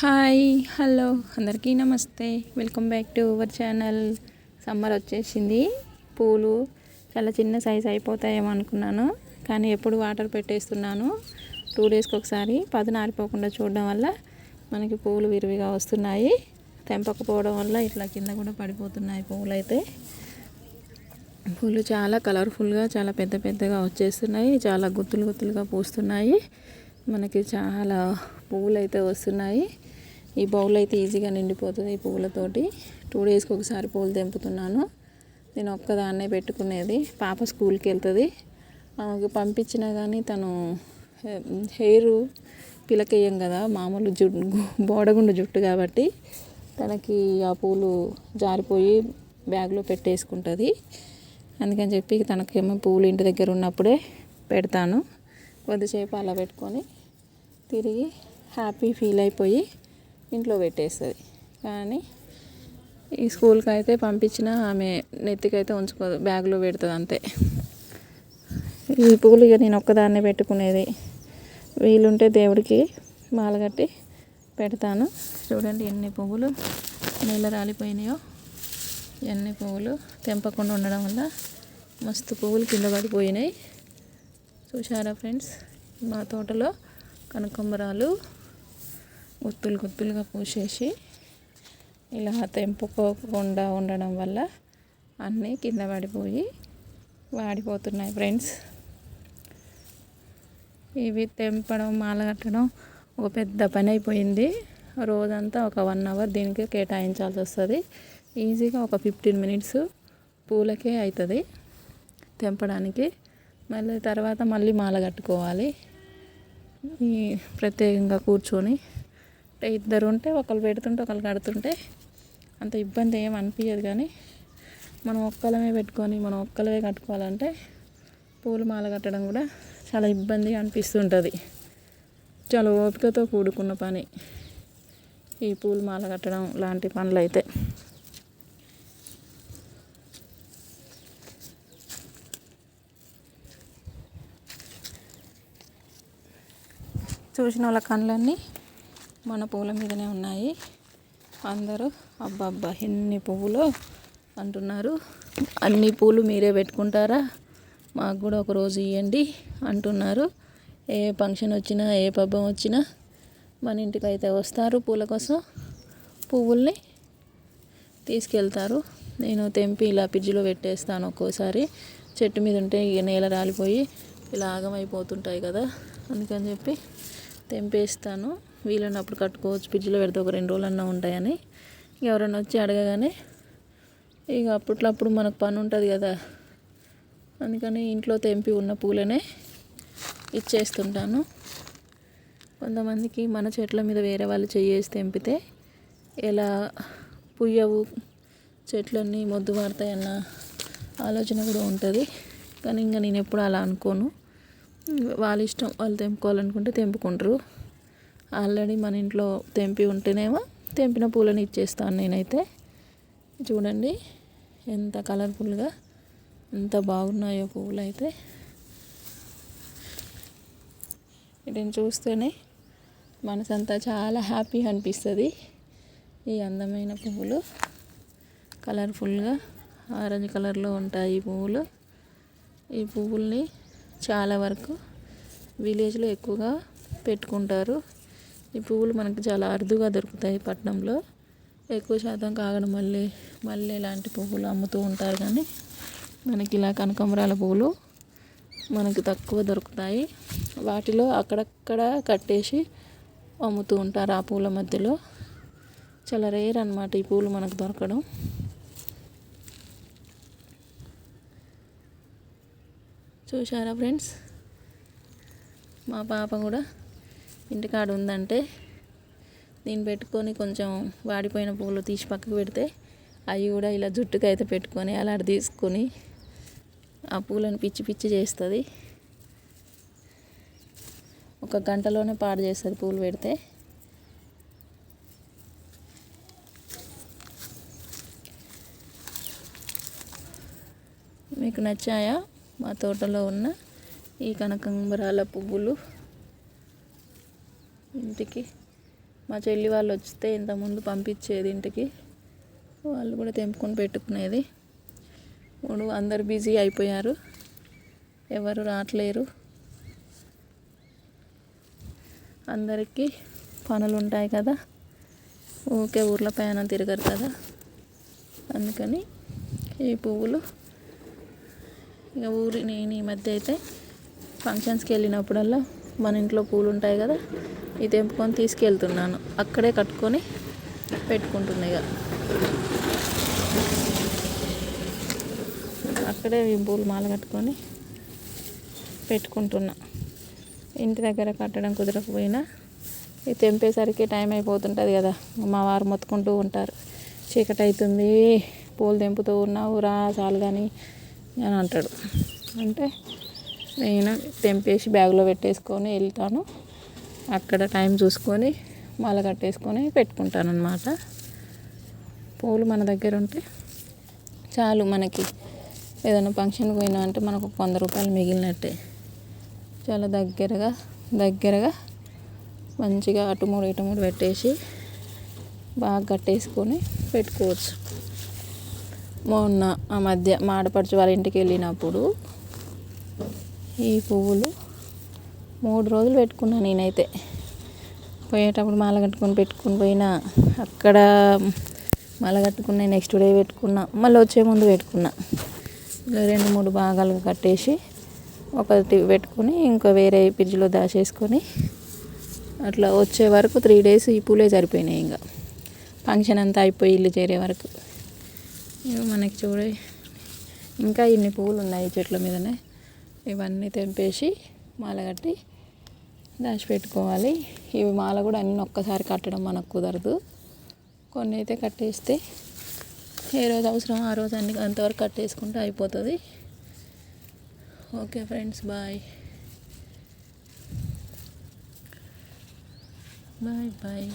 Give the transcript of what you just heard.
Hi hello అందరికీ నమస్తే. Welcome back to our channel. Summer వచ్చేసింది. పూలు చాలా చిన్న సైజ్ అయిపోతాయేమో అనుకున్నాను. కానీ ఎప్పుడు వాటర్ పెట్టేస్తున్నాను. టూ డేస్కి ఒకసారి పదును ఆరిపోకుండా చూడడం వల్ల మనకి పూలు విరివిగా వస్తున్నాయి. తెంపకపోవడం వల్ల ఇట్లా కింద కూడా పడిపోతున్నాయి పూలు అయితే పూలు చాలా కలర్ఫుల్గా చాలా పెద్ద పెద్దగా వచ్చేస్తున్నాయి. చాలా గుత్తులు గుత్తులుగా పూస్తున్నాయి. మనకి చాలా పువ్వులు అయితే వస్తున్నాయి. ఈ బౌల్ అయితే ఈజీగా నిండిపోతుంది ఈ పువ్వులతోటి. టూ డేస్కి ఒకసారి పూలు తెంపుతున్నాను. నేను ఒక్కదాన్నే పెట్టుకునేది. పాప స్కూల్కి వెళ్తుంది. ఆమెకు పంపించినా కానీ తను హెయిర్ పిలకేయం కదా. మామూలు జుట్టు బోడగుండు జుట్టు కాబట్టి తనకి ఆ పూలు జారిపోయి బ్యాగ్లో పెట్టేసుకుంటుంది. అందుకని చెప్పి తనకేమో పూలు ఇంటి దగ్గర ఉన్నప్పుడే పెడతాను. కొద్దిసేపు అలా పెట్టుకొని తిరిగి హ్యాపీ ఫీల్ అయిపోయి ఇంట్లో పెట్టేస్తుంది. కానీ ఈ స్కూల్కి అయితే పంపించిన ఆమె నెత్తికైతే ఉంచుకోదు బ్యాగ్లో పెడుతుంది అంతే. ఈ పూలు ఇక నేను ఒక్కదాన్నే పెట్టుకునేది. వీలుంటే దేవుడికి మాలగట్టి పెడతాను. చూడండి ఎన్ని పువ్వులు నీళ్ళ రాలిపోయినాయో. ఎన్ని పువ్వులు తెంపకుండా ఉండడం వల్ల మస్తు పువ్వులు కింద పడిపోయినాయి. చూసారా ఫ్రెండ్స్? మా తోటలో కనకంబరాలు గుత్తులు గుత్తులుగా పూసేసి ఇలా తెంపుకోకుండా ఉండడం వల్ల అన్నీ కింద పడిపోయి వాడిపోతున్నాయి ఫ్రెండ్స్. ఇవి తెంపడం మాల కట్టడం ఒక పెద్ద పని అయిపోయింది. రోజంతా ఒక వన్ అవర్ దీనికి కేటాయించాల్సి వస్తుంది. ఈజీగా ఒక ఫిఫ్టీన్ మినిట్స్ పూలకే అవుతుంది తెంపడానికి. మళ్ళీ తర్వాత మళ్ళీ మాల కట్టుకోవాలి. ఈ ప్రత్యేకంగా కూర్చొని ఇద్దరు ఉంటే ఒకళ్ళు పెడుతుంటే ఒకళ్ళు కడుతుంటే అంత ఇబ్బంది ఏం అనిపించదు కానీ మనం ఒక్కలమే పెట్టుకొని మనం ఒక్కలమే కట్టుకోవాలంటే పూలు మాల కట్టడం కూడా చాలా ఇబ్బంది అనిపిస్తుంటుంది. చాలా ఓపికతో కూడుకున్న పని ఈ పూలు మాల కట్టడం లాంటి పనులు అయితే చూసిన వాళ్ళ కళ్ళన్నీ మన పూల మీదనే ఉన్నాయి. అందరూ అబ్బబ్బా ఎన్ని పువ్వులు అంటున్నారు. అన్ని పూలు మీరే పెట్టుకుంటారా? మాకు కూడా ఒక రోజు ఇవ్వండి అంటున్నారు. ఏ ఫంక్షన్ వచ్చినా ఏ పబ్బం వచ్చినా మన ఇంటికి అయితే వస్తారు పూల కోసం. పువ్వుల్ని తీసుకెళ్తారు. నేను తెంపి ఇలా ఫ్రిడ్జ్లో పెట్టేస్తాను ఒక్కోసారి. చెట్టు మీద ఉంటే ఇక నేల రాలిపోయి ఇలా ఆగమైపోతుంటాయి కదా. అందుకని చెప్పి తెంపేస్తాను. వీలైనప్పుడు కట్టుకోవచ్చు. ఫ్రిడ్జ్లో పెడితే ఒక రెండు రోజులన్నా ఉంటాయని. ఎవరైనా వచ్చి అడగగానే ఇక అప్పట్లప్పుడు మనకు పని ఉంటుంది కదా. అందుకని ఇంట్లో తెంపి ఉన్న పూలనే ఇచ్చేస్తుంటాను. కొంతమందికి మన చెట్ల మీద వేరే వాళ్ళు చేసి తెంపితే ఎలా పుయ్యవు చెట్లన్నీ మొద్దు మారుతాయన్న ఆలోచన కూడా ఉంటుంది. కానీ ఇంకా నేను ఎప్పుడు అలా అనుకోను. వాళ్ళ ఇష్టం వాళ్ళు తెంపుకోవాలనుకుంటే తెంపుకుంటారు. ఆల్రెడీ మన ఇంట్లో తెంపి ఉంటేనేమో తెంపిన పూలను ఇచ్చేస్తాను నేనైతే. చూడండి ఎంత కలర్ఫుల్గా ఎంత బాగున్నాయో పువ్వులు అయితే వీటిని చూస్తేనే మనసంతా చాలా హ్యాపీ అనిపిస్తుంది. ఈ అందమైన పువ్వులు కలర్ఫుల్గా ఆరెంజ్ కలర్లో ఉంటాయి ఈ పువ్వులు. ఈ పువ్వుల్ని చాలా వరకు విలేజ్లో ఎక్కువగా పెట్టుకుంటారు. ఈ పువ్వులు మనకు చాలా అరుదుగా దొరుకుతాయి పట్నంలో. ఎక్కువ శాతం కాగడం మళ్ళీ మళ్ళీ ఇలాంటి పువ్వులు అమ్ముతూ ఉంటారు కానీ మనకి ఇలా కనకాంబరాల పువ్వులు మనకు తక్కువ దొరుకుతాయి. వాటిలో అక్కడక్కడ కట్టేసి అమ్ముతూ ఉంటారు ఆ పూల మధ్యలో. చాలా రేర్ అనమాట ఈ పూలు మనకు దొరకడం. చూసారా ఫ్రెండ్స్? మా పాప కూడా ఇంటికాడ ఉందంటే దీన్ని పెట్టుకొని కొంచెం వాడిపోయిన పూలు తీసి పక్కకు పెడితే అవి కూడా ఇలా జుట్టుకు అయితే పెట్టుకొని అలాంటి తీసుకొని ఆ పూలను పిచ్చి పిచ్చి చేస్తుంది. ఒక గంటలోనే పాడు చేస్తుంది పూలు పెడితే. మీకు నచ్చాయా? మా తోటలో ఉన్న ఈ కనకంబరాల పువ్వులు. ఇంటికి. మా చెల్లి వాళ్ళు వస్తే ఇంతకుముందు పంపించేది ఇంటికి. వాళ్ళు కూడా తెంపుకొని పెట్టుకునేది. ఇప్పుడు అందరు బిజీ అయిపోయారు. ఎవరు రావట్లేరు అందరికీ పనులు ఉంటాయి కదా. ఊరికే ఊర్లో ప్రయాణం తిరగరు కదా. అందుకని ఈ పువ్వులు ఇక ఊరి నేను ఈ మధ్య అయితే ఫంక్షన్స్కి వెళ్ళినప్పుడల్లా మన ఇంట్లో పూలు ఉంటాయి కదా ఇది తెంపుకొని తీసుకెళ్తున్నాను. అక్కడే కట్టుకొని పెట్టుకుంటున్నాయి ఇక. అక్కడే పూలు మాల కట్టుకొని పెట్టుకుంటున్నా. ఇంటి దగ్గర కట్టడం కుదరకపోయినా ఇది తెంపేసరికి టైం అయిపోతుంటుంది కదా మా వారు మొత్తుకుంటూ ఉంటారు. చీకటి అవుతుంది పూలు తెంపుతూ ఉన్నావు రా చాలు కానీ అని అంటాడు. అంటే నేను తెంపేసి బ్యాగ్లో పెట్టేసుకొని వెళ్తాను. అక్కడ టైం చూసుకొని మాల కట్టేసుకొని పెట్టుకుంటాను అనమాట పూలు మన దగ్గర ఉంటే చాలు మనకి. ఏదైనా ఫంక్షన్కి పోయినా అంటే మనకు వంద రూపాయలు మిగిలినట్టే. చాలా దగ్గరగా దగ్గరగా మంచిగా అటు మూడు ఇటు మూడు పెట్టేసి బాగా కట్టేసుకొని పెట్టుకోవచ్చు. మొన్న ఆ మధ్య మా ఆడపడుచు వాళ్ళ ఇంటికి వెళ్ళినప్పుడు ఈ పువ్వులు మూడు రోజులు పెట్టుకున్నా నేనైతే. పోయేటప్పుడు మాల కట్టుకొని పెట్టుకుని పోయినా అక్కడ మాల కట్టుకున్న నెక్స్ట్ డే పెట్టుకున్నా మళ్ళీ వచ్చే ముందు పెట్టుకున్నా. ఇలా రెండు మూడు భాగాలుగా కట్టేసి ఒకటి పెట్టుకొని ఇంకా వేరే ఫ్రిడ్జ్లో దాచేసుకొని అట్లా వచ్చే వరకు త్రీ డేస్ ఈ పూలే సరిపోయినాయి ఇంకా ఫంక్షన్ అంతా అయిపోయి ఇల్లు చేరే వరకు. ఇవి మనకి చూడ ఇంకా ఇన్ని పువ్వులు ఉన్నాయి చెట్ల మీదనే. ఇవన్నీ తెంపేసి మాల కట్టి దాచిపెట్టుకోవాలి. ఇవి మాల కూడా అన్నీ ఒక్కసారి కట్టడం మనకు కుదరదు. కొన్ని అయితే కట్టేస్తే ఏ రోజు అవసరం ఆ రోజు అన్ని అంతవరకు కట్టేసుకుంటే అయిపోతుంది. Okay friends bye. Bye bye.